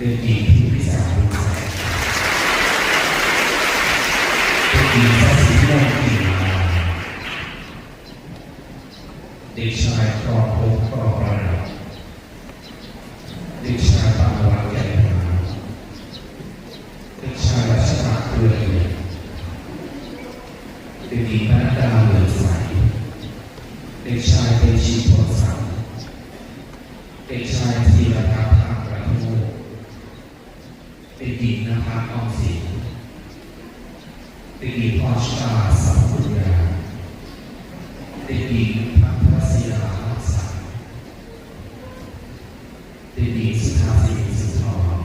เด็กหญิงที่พิสารบุญแสงเด็กหญิงทรัพย์สินม่วงกิ่มาเด็กชายกรอบภพกรอบประดับเด็กชายปานวันแก่นมาเด็กชายรัชตาเครือเอียดเด็กหญิงนันดาเหลือใสเด็กชายเตชีพลสังเด็กชายธีรพัฒน์ทางประโทษเด็กหญิงออมสินเด็กหญิงพอชตาสัมพุญญาเด็กหญิงพัทรศิลาลักษาเด็กหญิงสุธาสิริสุนทร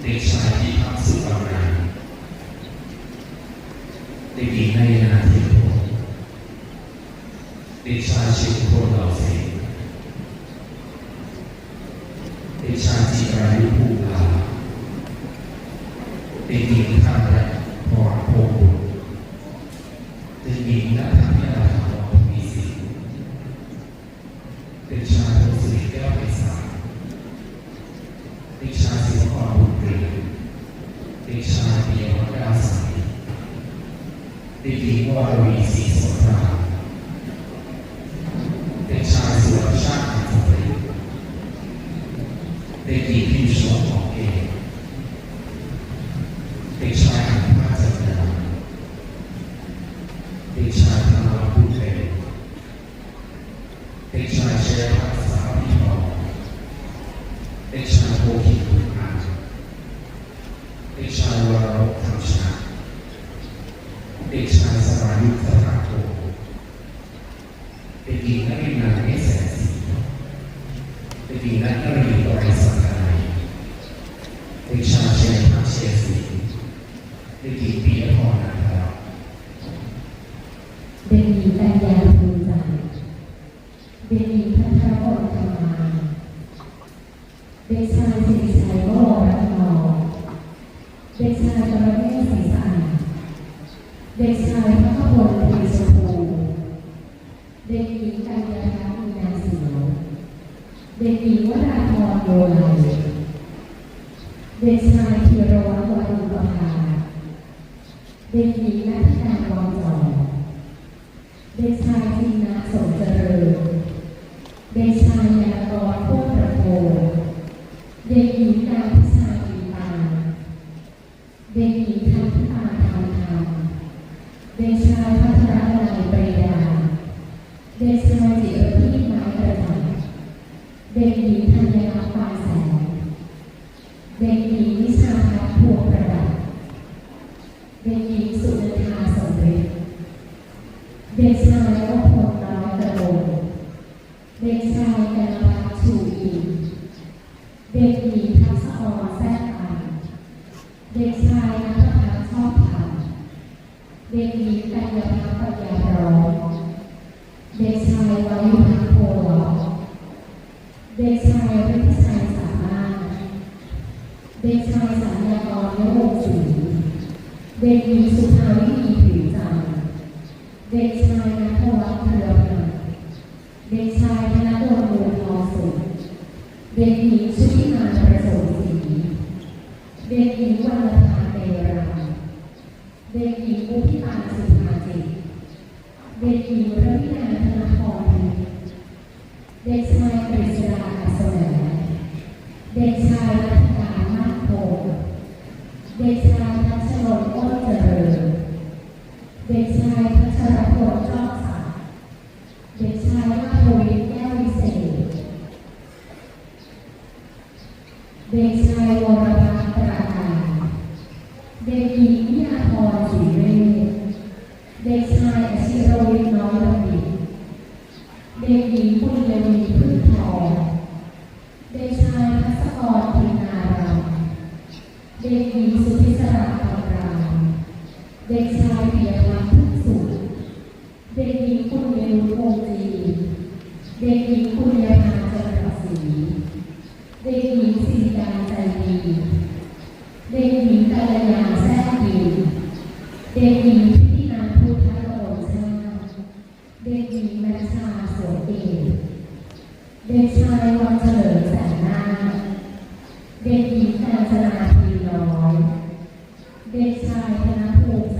เด็กชายพิพัฒน์สุวรรณเด็กหญิงนายนาทียนพงศ์เด็กชายชิโคเหล่าเสงเด็กชายจิรายุภูลา เด็กหญิงธารและพอโพบุตรเด็กหญิงนัทพิยาธรรมมีสิเป์เด็นชาโทสิแก้วไพศาลเด็กชาสิวกรบุญเรืองเด็กชาเดียวัฒน์ดาวสเด็กหญิงวรวีศรีสงคราม เด็กชายสุรชาติอันสำเร็จเด็กหญิงพิมพ์ชนของเอกเด็กชายอันภาจันดา เด็กชายธนวัฒน์พูดเร็วเด็กชายเชยพัฒน์สาพิทองเด็กชายโพธิคุณอาเด็กชายวรรบธรรมชาเด็กชายสรายุทธสถาโทเด็กหญิงนักเรียนนางเอสแสนสีเด็กหญิงนักเรียนบริษัทไทยเด็กชายเชยพักเชยศรีเด็กหญิงปี เด็กชายสิริชัยวรรัตนอเด็กชายกรเนศศรีสะอาดเด็กชายพัทพลตรีชมพูเด็กหญิงกัญญาทัศน์มีนาเสียวเด็กหญิงวราธรโยไลเด็กชายธีรวัตรวารุปภาเด็กหญิงนัทายพัทรนัยปรีดา เด็กชายจิรพีไม้ประดับเด็กหญิงธัญรัตน์ปานแสง เด็กหญิงวิชาพัฒน์พวงประดับ เด็กหญิงสุนันทาสมฤทธิ์เด็กชายวพลน้อยกระโดงเด็กชายกันพัฒน์ชูอินเด็กหญิงทัศอรแซ่ตันเด็กชายนัทพัฒน์ชอบธรรมเด็กหญิง เด็กหญิงสุภาวินีผิวจันทร์เด็กชายนัทวัฒน์เทือพันธ์เด็กชายธนดลมูลทองสุขเด็กหญิงชุ เด็กหญิงกัลยาแท้กิเด็กหญิงที่นามพุทธโลกชาเด็กหญิงนัชชาสติเด็กชายวันเฉลิมแสนนาเด็กหญิงการจนาทีน้อย เด็กชายธนภูมิ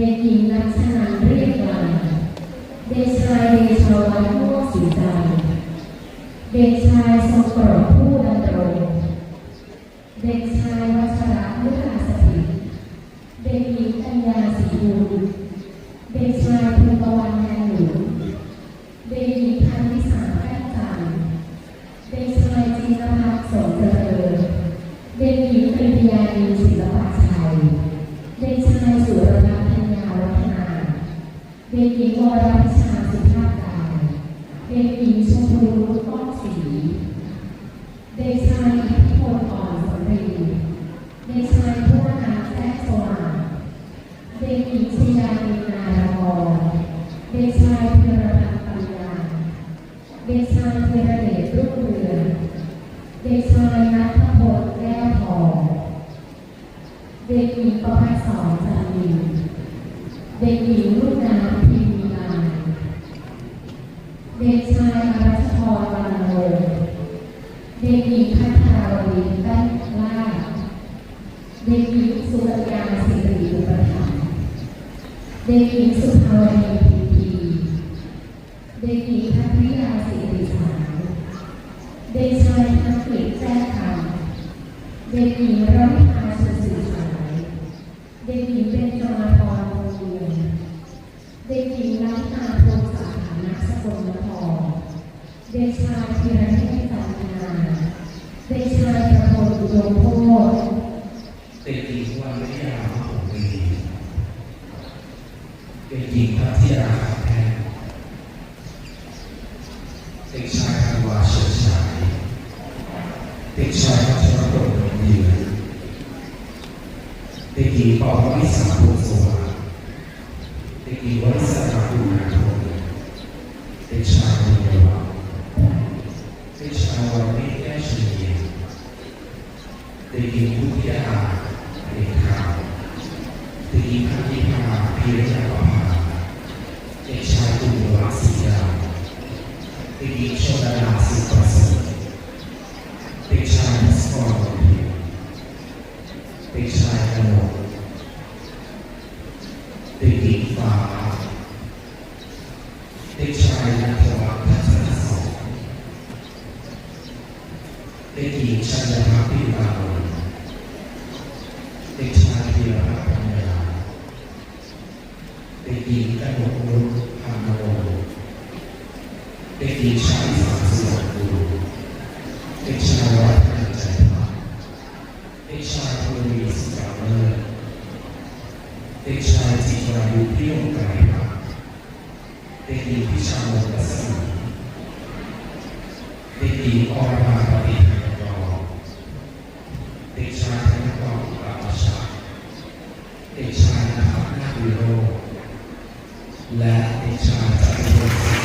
เด็กหญิงชมพูรุป้อนสี เด็กชายอิทธิพลอ่อนสำรีเด็กชายพุทธนาแท้สว่างเด็กหญิงชยานินาดากรเด็กชายเพรพันธ์ปัญญาเด็กชายเทรเดชรุ่งเรืองเด็กชายนัทพลแก้วทอง เด็กหญิงประภัสสรจันดีเด็กหญิงรุ่งน้ำพิมมีลายเด็กชายอารัชพรวรรณวงศ์ เด็กหญิงพัทราวดีแป้นล่าเด็กหญิงสุกัญญาสิริอุปถัมภ์เด็กหญิงสุภาวดีพีพีเด็กหญิงพัทริยาสิริสารเด็กชายธนกฤษแจ้งคำเด็กหญิงรัมิตาสุสื่อสาย เด็กหญิงเบญจมาพรวงเวียนเด็กหญิงรัตนาโพสาขานักสกลนครเด็กชายธีรเทพจันทนาเด็กชายประพลอุดมโพธิ์เด็กหญิงวันวิทยามหงรี เด็กหญิงพัทยาแพทย์เด็กชายธันวาเฉิดฉายเด็กชายพัชรพลนนยืนเด็กหญิงปอวิสาภูสวัสดิ์เด็กหญิงวริศราภูนาทนเด็กชายบุญยวัฒน์เด็กชายวรวิทย์แก้วเฉลียง เด็กหญิงพุทธิดาเด็กขาวเด็กหญิงพันธิพาพีรยาปภา เด็กชายตุลวัฒน์ศรีดาเด็กหญิงชนดา เด็กชายสารสุวรรณบุรุเด็กชายวัฒน์ใจพักเด็กชายภูมิสุขเลิศเด็กชายจิตรายุพิยไกรพักเด็กหญิงพิชามนรัศมีเด็กหญิงอรภาปฏิภาณกรเด็กชายธนกรปราชาเด็กชายนภัสนาวิโรจน์และเด็กชายจตุพล